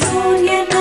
ಸೂರ್ಯನ